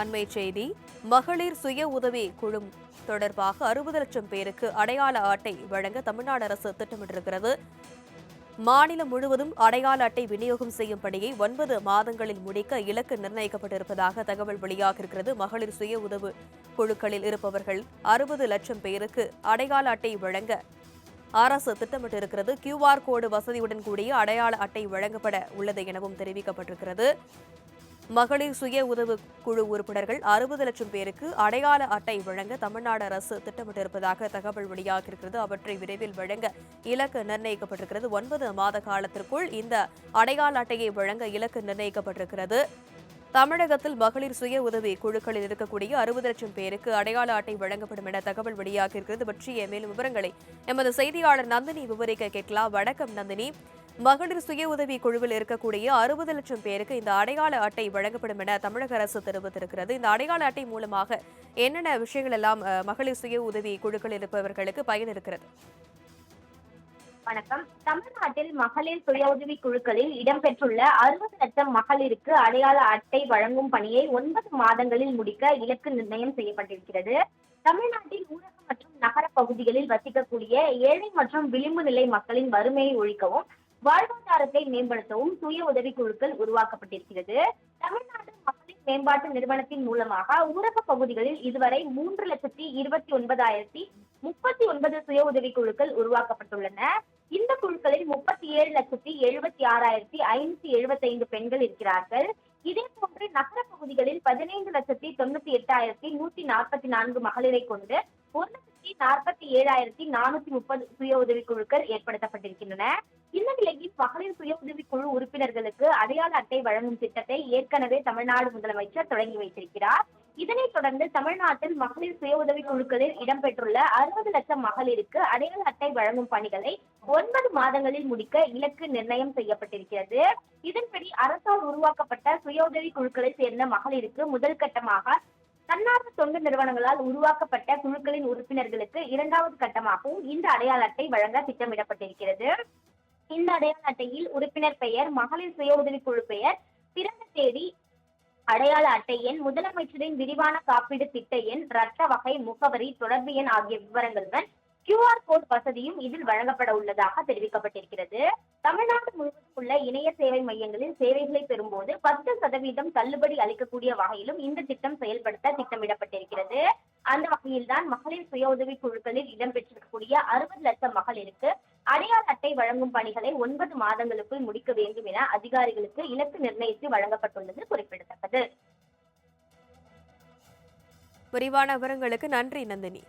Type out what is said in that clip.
அண்மை செய்தி மகளிர் சுய உதவி குழு தொடர்பாக அறுபது லட்சம் பேருக்கு அடையாள அட்டை வழங்க தமிழ்நாடு அரசு திட்டமிட்டிருக்கிறது. மாநிலம் முழுவதும் அடையாள அட்டை விநியோகம் செய்யும் பணியை ஒன்பது மாதங்களில் முடிக்க இலக்கு நிர்ணயிக்கப்பட்டிருப்பதாக தகவல் வெளியாகியிருக்கிறது. மகளிர் சுய உதவு குழுக்களில் இருப்பவர்கள் அறுபது லட்சம் பேருக்கு அடையாள அட்டை வழங்க அரசு திட்டமிட்டிருக்கிறது. கியூஆர் கோடு வசதியுடன் கூடிய அடையாள அட்டை வழங்கப்பட உள்ளது எனவும் தெரிவிக்கப்பட்டிருக்கிறது. மகளிர் சுய உதவு குழு உறுப்பினர்கள் அறுபது லட்சம் பேருக்கு அடையாள அட்டை வழங்க தமிழ்நாடு அரசு திட்டமிட்டிருப்பதாக தகவல் வெளியாகியிருக்கிறது அவற்றை விரைவில் வழங்க இலக்கு நிர்ணயிக்கப்பட்டிருக்கிறது. ஒன்பது மாத காலத்திற்குள் இந்த அடையாள அட்டையை வழங்க இலக்கு நிர்ணயிக்கப்பட்டிருக்கிறது. தமிழகத்தில் மகளிர் சுய உதவி குழுக்களில் இருக்கக்கூடிய அறுபது லட்சம் பேருக்கு அடையாள அட்டை வழங்கப்படும் என தகவல் வெளியாகியிருக்கிறது பற்றிய மேலும் விவரங்களை எமது செய்தியாளர் நந்தினி விவரிக்க கேட்கலாம். வணக்கம் நந்தினி. மகளிர் சுய உதவி குழுவில் இருக்கக்கூடிய அறுபது லட்சம் பேருக்கு இந்த அடையாள அட்டை வழங்கப்படும் என தமிழக அரசு தெரிவித்திருக்கிறது. இந்த அடையாள அட்டை மூலமாக என்னென்ன விஷயங்கள் எல்லாம் மகளிர் சுய உதவி குழுக்கள் இருப்பவர்களுக்கு பயன் இருக்கிறது வணக்கம். தமிழ்நாட்டில் மகளிர் சுய உதவி குழுக்களில் இடம்பெற்றுள்ள அறுபது லட்சம் மகளிருக்கு அடையாள அட்டை வழங்கும் பணியை ஒன்பது மாதங்களில் முடிக்க இலக்கு நிர்ணயம் செய்யப்பட்டிருக்கிறது. தமிழ்நாட்டில் ஊரக மற்றும் நகர பகுதிகளில் வசிக்கக்கூடிய ஏழை மற்றும் விளிம்பு நிலை மக்களின் வறுமையை ஒழிக்கவும் வாழ்வாதாரத்தை மேம்படுத்தவும் சுய உதவி குழுக்கள் உருவாக்கப்பட்டிருக்கிறது. தமிழ்நாடு மகளிர் மேம்பாட்டு நிறுவனத்தின் மூலமாக ஊரக பகுதிகளில் இதுவரை மூன்று லட்சத்தி இருபத்தி ஒன்பதாயிரத்தி முப்பத்தி ஒன்பது சுய உதவி குழுக்கள் உருவாக்கப்பட்டுள்ளன. இந்த குழுக்களில் முப்பத்தி ஏழு லட்சத்தி எழுபத்தி ஆறாயிரத்தி ஐநூத்தி எழுபத்தி ஐந்து பெண்கள் இருக்கிறார்கள். இதே போன்று நகர பகுதிகளில் பதினைந்து லட்சத்தி தொண்ணூத்தி எட்டாயிரத்தி நூத்தி நாற்பத்தி நான்கு மகளிரை கொண்டு ஒரு லட்சத்தி நாற்பத்தி ஏழாயிரத்தி நானூத்தி முப்பது சுய உதவிக்குழுக்கள் ஏற்படுத்தப்பட்டிருக்கின்றன. இந்த நிலையில் மகளிர் சுய உதவிக்குழு உறுப்பினர்களுக்கு அடையாள அட்டை வழங்கும் திட்டத்தை ஏற்கனவே தமிழ்நாடு முதலமைச்சர் தொடங்கி வைத்திருக்கிறார். இதனைத் தொடர்ந்து தமிழ்நாட்டில் மகளிர் சுய உதவிக்குழுக்களில் இடம்பெற்றுள்ள அறுபது லட்சம் மகளிருக்கு அடையாள அட்டை வழங்கும் பணிகளை ஒன்பது மாதங்களில் முடிக்க இலக்கு நிர்ணயம் செய்யப்பட்டிருக்கிறது. இதன்படி அரசால் உருவாக்கப்பட்ட சுய உதவி குழுக்களை சேர்ந்த மகளிருக்கு முதல் கட்டமாக தன்னார்வ தொண்டு நிறுவனங்களால் உருவாக்கப்பட்ட குழுக்களின் உறுப்பினர்களுக்கு இரண்டாவது கட்டமாகவும் இந்த அடையாள அட்டை வழங்க திட்டமிடப்பட்டிருக்கிறது. இந்த அடையாள அட்டையில் உறுப்பினர் பெயர் மகளிர் சுய உதவிக்குழு குழு பெயர் பிறந்த தேதி அடையாள அட்டை எண் முதலமைச்சரின் விரிவான காப்பீடு திட்ட எண் ரத்த வகை முகவரி தொடர்பு எண் ஆகிய விவரங்களுடன் கியூஆர் கோட் வசதியும் இதில் வழங்கப்பட உள்ளதாக தெரிவிக்கப்பட்டிருக்கிறது. தமிழ்நாடு முழுவதும் உள்ள இணைய சேவை மையங்களில் சேவைகளை பெறும்போது பத்து சதவீதம் தள்ளுபடி அளிக்கக்கூடிய வகையிலும் இந்த திட்டம் செயல்படுத்த திட்டமிடப்பட்டிருக்கிறது. அந்த வகையில்தான் மகளிர் சுய உதவி குழுக்களில் இடம்பெற்றிருக்கக்கூடிய அறுபது லட்சம் மகளிருக்கு அடையாள அட்டை வழங்கும் பணிகளை ஒன்பது மாதங்களுக்குள் முடிக்க வேண்டும் என அதிகாரிகளுக்கு இலக்கு நிர்ணயித்து வழங்கப்பட்டுள்ளது குறிப்பிடத்தக்கது. விரிவான விவரங்களுக்கு நன்றி நந்தினி.